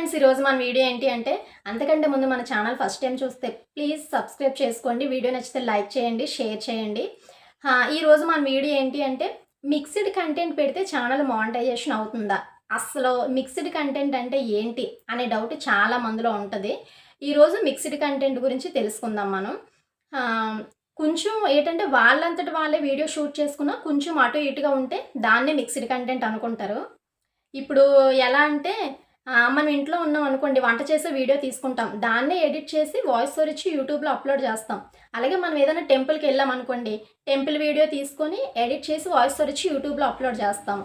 Friends ఈరోజు మన video ఏంటి అంటే అంతకంటే ముందు మన ఛానల్ ఫస్ట్ టైం చూస్తే ప్లీజ్ సబ్స్క్రైబ్ చేసుకోండి. వీడియో నచ్చితే లైక్ చేయండి షేర్ చేయండి. ఈరోజు మన వీడియో ఏంటి అంటే మిక్స్డ్ కంటెంట్ పెడితే ఛానల్ మానిటైజేషన్ అవుతుందా? అసలు మిక్స్డ్ కంటెంట్ అంటే ఏంటి అనే డౌట్ చాలా మందిలో ఉంటుంది. ఈరోజు మిక్స్డ్ కంటెంట్ గురించి తెలుసుకుందాం మనం. కొంచెం ఏంటంటే వాళ్ళంతటి వాళ్ళే వీడియో షూట్ చేసుకున్నా కొంచెం అటు ఇటుగా ఉంటే దాన్నే మిక్స్డ్ కంటెంట్ అనుకుంటారు. ఇప్పుడు ఎలా అంటే మనం ఇంట్లో ఉన్నాం అనుకోండి వంట చేసే వీడియో తీసుకుంటాం. దాన్నే ఎడిట్ చేసి వాయిస్ ఓవర్ ఇచ్చి యూట్యూబ్లో అప్లోడ్ చేస్తాం. అలాగే మనం ఏదైనా టెంపుల్కి వెళ్ళాం అనుకోండి టెంపుల్ వీడియో తీసుకొని ఎడిట్ చేసి వాయిస్ ఓవర్ ఇచ్చి యూట్యూబ్లో అప్లోడ్ చేస్తాం.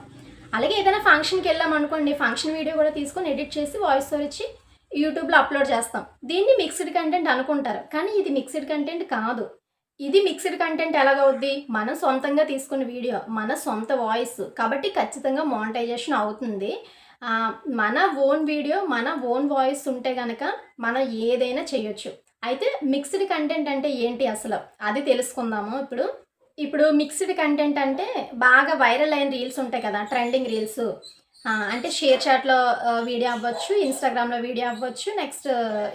అలాగే ఏదైనా ఫంక్షన్కి వెళ్ళాం అనుకోండి ఫంక్షన్ వీడియో కూడా తీసుకొని ఎడిట్ చేసి వాయిస్ ఓవర్ ఇచ్చి యూట్యూబ్లో అప్లోడ్ చేస్తాం. దీన్ని మిక్స్డ్ కంటెంట్ అనుకుంటారు. కానీ ఇది మిక్స్డ్ కంటెంట్ కాదు. ఇది మిక్స్డ్ కంటెంట్ ఎలాగవుద్ది మనం సొంతంగా తీసుకున్న వీడియో మన సొంత వాయిస్. కాబట్టి ఖచ్చితంగా మానిటైజేషన్ అవుతుంది. మన ఓన్ వీడియో మన ఓన్ వాయిస్ ఉంటే కనుక మనం ఏదైనా చేయొచ్చు. అయితే మిక్స్డ్ కంటెంట్ అంటే ఏంటి అసలు? అది తెలుసుకుందాము ఇప్పుడు. ఇప్పుడు మిక్స్డ్ కంటెంట్ అంటే బాగా వైరల్ అయిన రీల్స్ ఉంటాయి కదా ట్రెండింగ్ రీల్స్. అంటే షేర్ చాట్లో వీడియో అవ్వచ్చు ఇన్స్టాగ్రామ్లో వీడియో అవ్వచ్చు నెక్స్ట్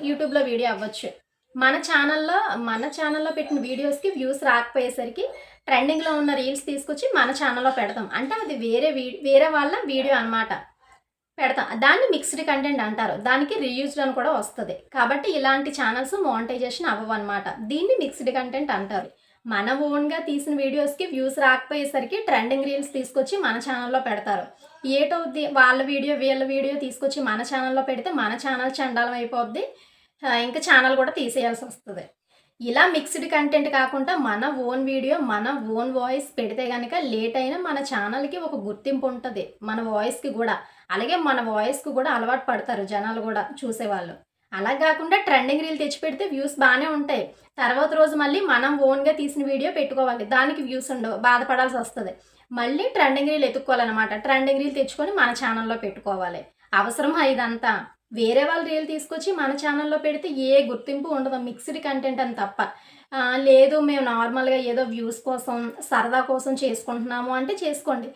యూట్యూబ్లో వీడియో అవ్వచ్చు. మన ఛానల్లో మన ఛానల్లో పెట్టిన వీడియోస్కి వ్యూస్ రాకపోయేసరికి ట్రెండింగ్లో ఉన్న రీల్స్ తీసుకొచ్చి మన ఛానల్లో పెడతాం. అంటే అది వేరే వీ వేరే వాళ్ళ వీడియో అన్నమాట. పెడతాం. దాన్ని మిక్స్డ్ కంటెంట్ అంటారు. దానికి రీయూజ్డ్ అని కూడా వస్తుంది. కాబట్టి ఇలాంటి ఛానల్స్ మోనిటైజేషన్ అవ్వవు అనమాట దీన్ని మిక్స్డ్ కంటెంట్ అంటారు. మన ఓన్గా తీసిన వీడియోస్కి వ్యూస్ రాకపోయేసరికి ట్రెండింగ్ రీల్స్ తీసుకొచ్చి మన ఛానల్లో పెడతారు. ఏటవుద్ది? వాళ్ళ వీడియో వీళ్ళ వీడియో తీసుకొచ్చి మన ఛానల్లో పెడితే మన ఛానల్ చండాలం అయిపోద్ది. ఇంకా ఛానల్ కూడా తీసేయాల్సి వస్తుంది. ఇలా మిక్స్డ్ కంటెంట్ కాకుండా మన ఓన్ వీడియో మన ఓన్ వాయిస్ పెడితే కనుక లేట్ అయినా మన ఛానల్కి ఒక గుర్తింపు ఉంటుంది. మన వాయిస్కి కూడా. అలాగే మన వాయిస్కి కూడా అలవాటు పడతారు జనాలు కూడా చూసేవాళ్ళు. అలా కాకుండా ట్రెండింగ్ రీల్ తెచ్చి పెడితే వ్యూస్ బాగానే ఉంటాయి. తర్వాత రోజు మళ్ళీ మనం ఓన్గా తీసిన వీడియో పెట్టుకోవాలి. దానికి వ్యూస్ ఉండవు. బాధపడాల్సి వస్తుంది. మళ్ళీ ట్రెండింగ్ రీల్ ఎత్తుక్కోవాలన్నమాట. ట్రెండింగ్ రీల్ తెచ్చుకొని మన ఛానల్లో పెట్టుకోవాలి. అవసరమా ఇదంతా? వేరే వాళ్ళ రీల్ తీసుకొచ్చి మన ఛానల్లో పెడితే ఏ గుర్తింపు ఉండదు. మిక్స్డ్ కంటెంట్ అని తప్ప. లేదు మేము నార్మల్గా ఏదో వ్యూస్ కోసం సరదా కోసం చేసుకుంటున్నాము అంటే చేసుకోండి.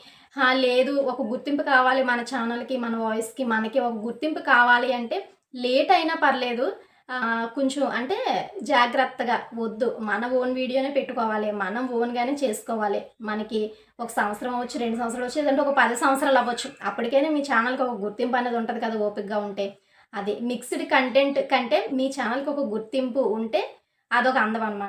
లేదు ఒక గుర్తింపు కావాలి మన ఛానల్కి మన వాయిస్కి మనకి ఒక గుర్తింపు కావాలి అంటే లేట్ అయినా పర్లేదు. కొంచెం అంటే జాగ్రత్తగా వద్దు. మన ఓన్ వీడియోనే పెట్టుకోవాలి. మనం ఓన్గానే చేసుకోవాలి. మనకి ఒక సంవత్సరం అవ్వచ్చు రెండు సంవత్సరాలు వచ్చి లేదంటే ఒక పది సంవత్సరాలు అవ్వచ్చు. అప్పటికైనా మీ ఛానల్కి ఒక గుర్తింపు అనేది ఉంటుంది కదా ఓపికగా ఉంటే. అది మిక్స్డ్ కంటెంట్ కంటే మీ ఛానల్కి ఒక గుర్తింపు ఉంటే అదొక అందం అన్నమాట.